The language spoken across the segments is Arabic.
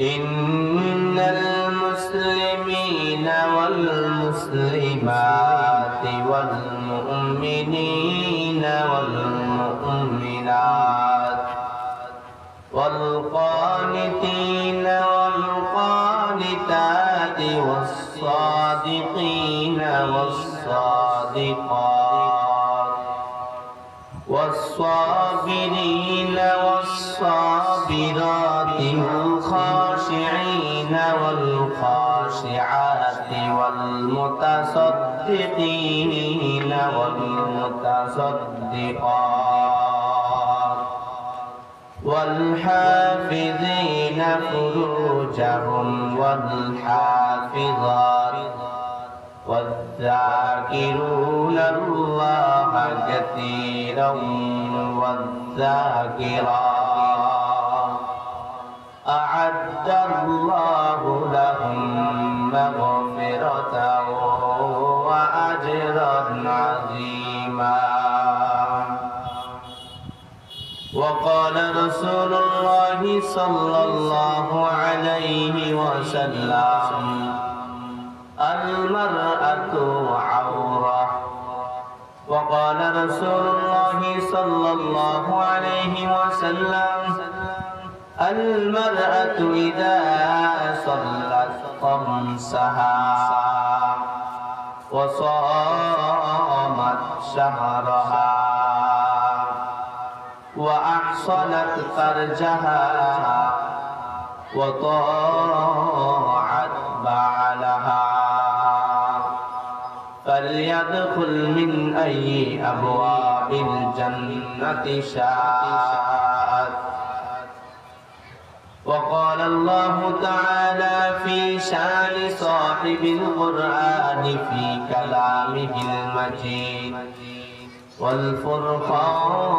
إن المسلمين والمسلمات والمؤمنين والمؤمنات والقانتين والقانتات والصادقين والصادقات والمتصدقين والمتصدقات والحافظين فروجهم والحافظات والذاكرون الله كثيرا والذاكرات. أعد الله لهم مغفرة وقال رسول الله صلى الله عليه وسلم المرأة عورة. وقال رسول الله صلى الله عليه وسلم المرأة إذا صلت خمسها وصامت فرجها وطاعت بعلها. فليدخل من أي أبواب الجنة شاءت. وقال الله تعالى في شان صاحب القرآن في كلامه المجيد والفرقان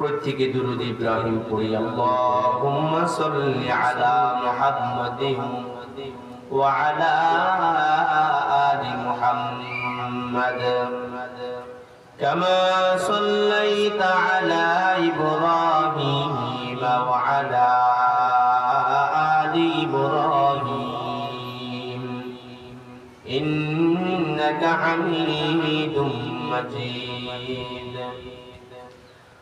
প্রত্যেকে দুরুদ ইব্রাহিম পড়ি আল্লাহুম্মা সাল্লি আলা মুহাম্মাদিন ওয়া আলা আলি মুহাম্মাদ كما صليت على إبراهيم وعلى آل إبراهيم إنك حميد مجيد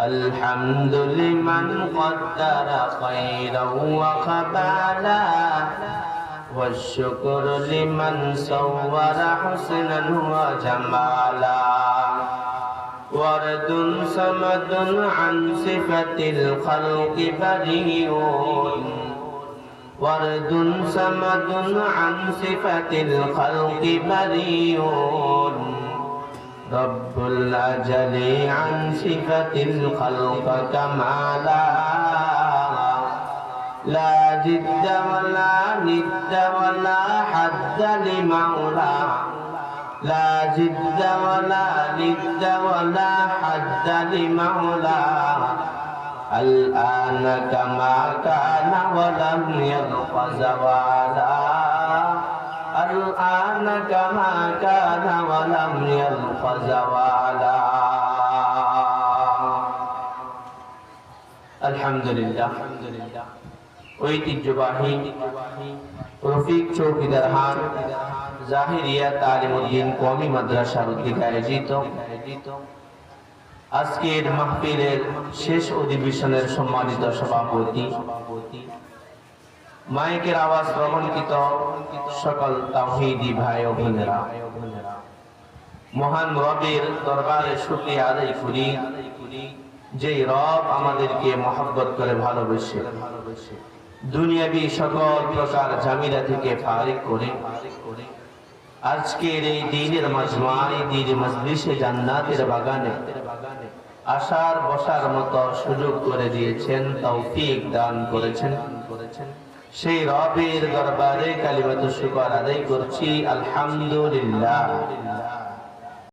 الحمد لمن قدر خيرا وخبالا والشكر لمن صور حسنا وجمالا ورد صمد عن صفة الخلق بريء ورد صمد عن صفة الخلق بريء رب الأجل عن صفة الخلق كمالا لا جد ولا ند ولا حد لمولى لا جد ولا ند ولا حد لمولى الآن كما كان ولم يلق زوالا. الآن كما كان ولم يلق زوالا الحمد لله ঐতিহ্যবাহী রফিক চৌকিদার হাট জাহিরিয়া তালিমুদ্দিন কমি মাদ্রাসার উদ্যোগে আয়োজিত আজকের মাহফিলের শেষ অধিবেশনের সম্মানিত সভাপতি মাইকের আওয়াজ প্রবণিত সকল তাহিদি ভাই ও বোনেরা। মহান রবের দরবারে শুকরিয়া আদায় করি যে রব আমাদেরকে মহব্বত করে ভালোবেসে দুনিয়াবি সকল প্রকার ঝামেলা থেকে ফারিক করে আজকের এই দিনের মাজমাই দিন মজলিসে জান্নাতের বাগানে আসার বসার মতো সুযোগ করে দিয়েছেন, তৌফিক দান করেছেন করেছেন। সেই রবের দরবারে কালিমাত শুকর আদায় করছি আলহামদুলিল্লাহ